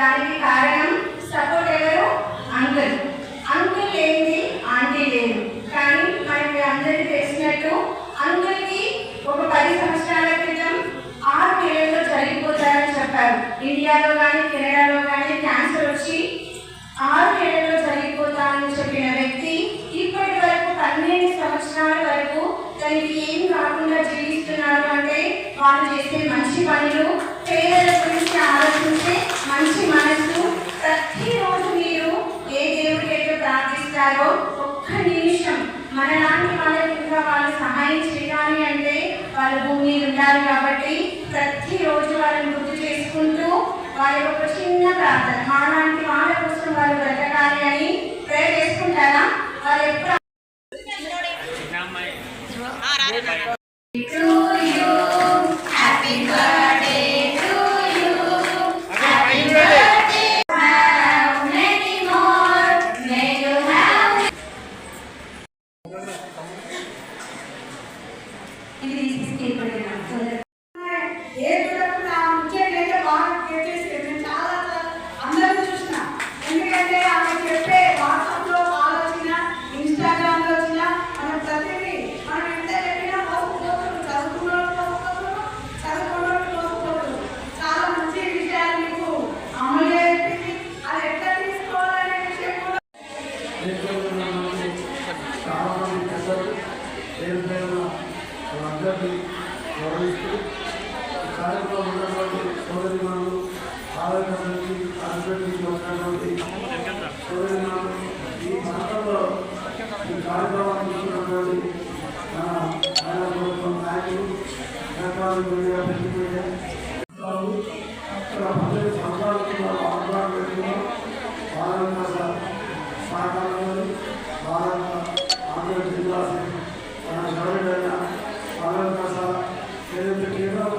దానికి కారణం సపోర్ట్ ఎవరు? అంకుల్. అంకుల్ లేనిది ఆంటీ లేదు. కానీ మనకి అందరికీ తెలిసినట్టు అంకుల్కి ఒక పది సంవత్సరాల క్రితం ఆరు నెలల్లో జరిగిపోతారని చెప్పారు. ఇండియాలో కానీ కెనడాలో కానీ క్యాన్సర్ వచ్చి ఆరు నెలల్లో జరిగిపోతానని చెప్పిన వ్యక్తి ఇప్పటి వరకు పన్నెండు సంవత్సరాల వరకు తనకి ఏం కాకుండా జీవిస్తున్నారు అంటే వాళ్ళు చేసే మంచి పనులు పేదల గురించి ఆలోచించే మంచి మనసు ప్రతిరోజు మీరు ఏ దేవుడికి అయితే ప్రార్థిస్తారో ఒక్క నిమిషం మనలాంటి వాళ్ళకి ఇంకా వాళ్ళు సహాయం చేయాలి అంటే వాళ్ళు భూమి మీద ఉండాలి కాబట్టి ప్రతిరోజు వాళ్ళని గుర్తు చేసుకుంటూ వాళ్ళ యొక్క చిన్న ప్రార్థన. మాలాంటి వాళ్ళ కోసం వాళ్ళు బ్రతకాలి అని ప్రేర్ చేసుకుంటారా? వాళ్ళు ఎప్పుడు ఇది తీసుకెళ్ళిపోయినా కార్యక్రమాన్ని చూసినటువంటి మన ఆయన ప్రభుత్వం నాయకులు ఎలక్ట్రానిక్ మీడియా ప్రింట్ మీడియా వాళ్ళు ఇక్కడ పద్దెనిమిది సంవత్సరాలకు అవగాహన పెట్టుకున్నాం వాళ్ళ సహకారంలో భారత ఆంధ్ర జిల్లా మన గవర్నమెంట్ వాళ్ళ ఏదైతే కేంద్రం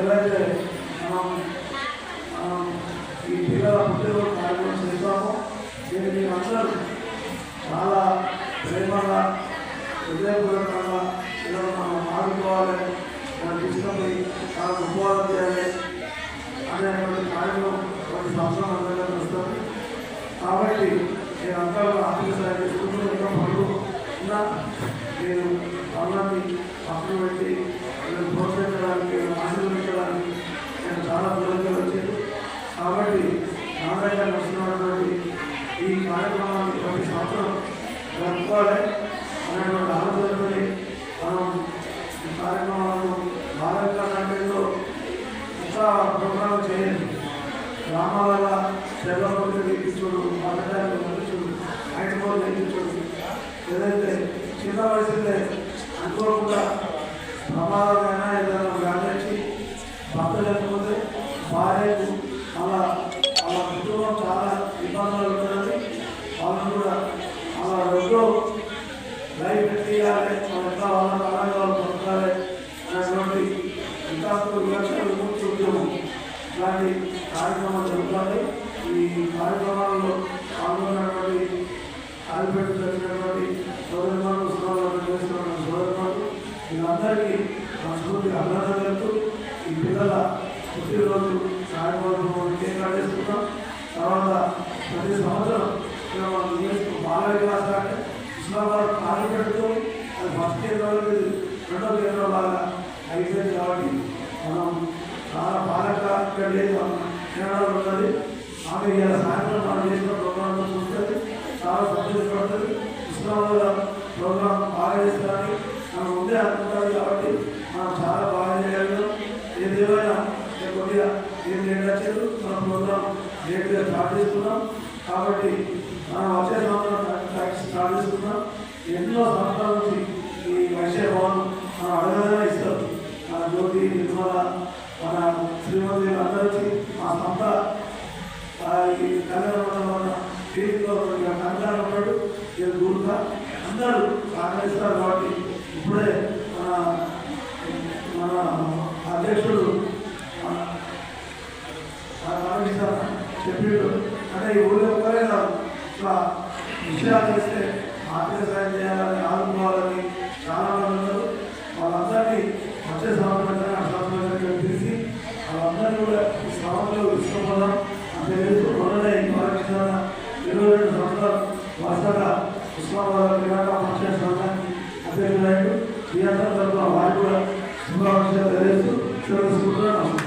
ఎవరైతే మనం ఈ పిల్లల పుట్టినరోజు కార్యక్రమం చేస్తామో దీన్ని మీరు అందరూ చాలా ప్రేమగా హృదయపూర్వకంగా పిల్లలు మనం ఆడుకోవాలి మన తీసుకొని చాలా ఉపవాదం చేయాలి అనేటువంటి కార్యక్రమం కొన్ని సంవత్సరం అందరికీ వస్తుంది కాబట్టి నేను అందరూ ఆర్థిక సహాయం చేసుకుంటూ ఇంకా పనులు కూడా నేను పనులన్నీ పక్కన పెట్టి వీళ్ళని ప్రోత్సహించడానికి ఆశీర్వదించడానికి నేను చాలా దూరంగా వచ్చాను. కాబట్టి నా వస్తున్నటువంటి ఈ కార్యక్రమాన్ని ప్రతి సంవత్సరం జరుపుకోవాలి. అనేటువంటి ఆలోచనని మనం ఈ కార్యక్రమాలను భారత నాట్యంలో ఇంకా ప్రోగ్రాం చేయండి గ్రామాల సేవలు తీర్చుడు పథకాలు పంపించుడు ఐదు నేర్పించుడు ఏదైతే చిన్న వయసులే అనుకోకుండా ప్రమాదమైనా ఏదైనా వ్యాపించి భర్త లేకపోతే భార్యకు అలా అలా కుటుంబం చాలా ఇబ్బందులు ఉంటుంది వాళ్ళని కూడా అలా రెండు లైఫ్ తీయాలి మన ఎట్లా వాళ్ళ కాలంగా వాళ్ళు అనేటువంటి వికాసం వివక్షలు విముక్తి ఉద్యమం ఇలాంటి కార్యక్రమాలు జరుగుతాయి. ఈ కార్యక్రమాల్లో పాల్గొన్నటువంటి ఆదిపెట్టు జరిగినటువంటి సోదరిమాను ఉత్సవాలను చేస్తున్న సోదరిమాను వీళ్ళందరికీ సంస్కృతి అభినందన తెలుపుతూ ఈ పిల్లల పుట్టినరోజు సాయంత్రం కేక్ చేస్తున్నాం తర్వాత ప్రతి సంవత్సరం ఇక్కడ మనం బాల వికాస ఇస్లామాబాద్ కాలు పెడుతూ అది ఫస్ట్ ఇయర్ వరకు రెండో ఇయర్ లాగా అయిపోయింది కాబట్టి మనం చాలా బాలక ఇక్కడ లేదు కెనడాలో ఉన్నది. ఆమె ఇలా సాయంత్రం మనం చేసిన ప్రోగ్రాంలో చూస్తుంది చాలా సంతోషపడుతుంది ఇస్లామాబాద్ ప్రోగ్రామ్ బాగా చేస్తారని మనం ముందే అనుకుంటారు కాబట్టి మనం చాలా బాగా చేయగలం ఏదేమైనా కొద్దిగా ఏం చేయలేదు మన ప్రోగ్రామ్ లేట్గా స్టార్ట్ చేస్తున్నాం కాబట్టి మనం వచ్చే సంవత్సరం స్టార్ట్ చేస్తున్నాం ఎన్నో సంవత్సరాల నుంచి ఈ వైశ్య భవన్ మనం అడగదనే ఇస్తారు మన జ్యోతి నిర్మల మన శ్రీమతి అందరికీ మా సంస్థ ఈ కళ్యాణ మండలం టీవీలో కంజాలు ఉన్నాడు ఇక్కడ దూరంగా అందరూ సహకరిస్తారు కాబట్టి ఇప్పుడే మన మన అధ్యక్షుడు చెప్పాడు. అంటే ఈ ఊళ్ళో ఒక్కరే కాదు ఇట్లా విషయాలు చేస్తే ఆర్థిక సాయం చేయాలని ఆదుకోవాలని చాలా మంది ఉన్నారు. వాళ్ళందరినీ వచ్చే సంవత్సరం సంవత్సరం పిలిచి వాళ్ళందరినీ కూడా ఈ సమాజంలో విశ్వపడం అంటే శ్రీనాయుడు మీ అందరి తరఫున వారికి కూడా శుభాకాంక్షలు తెలియజేస్తూ సెలవు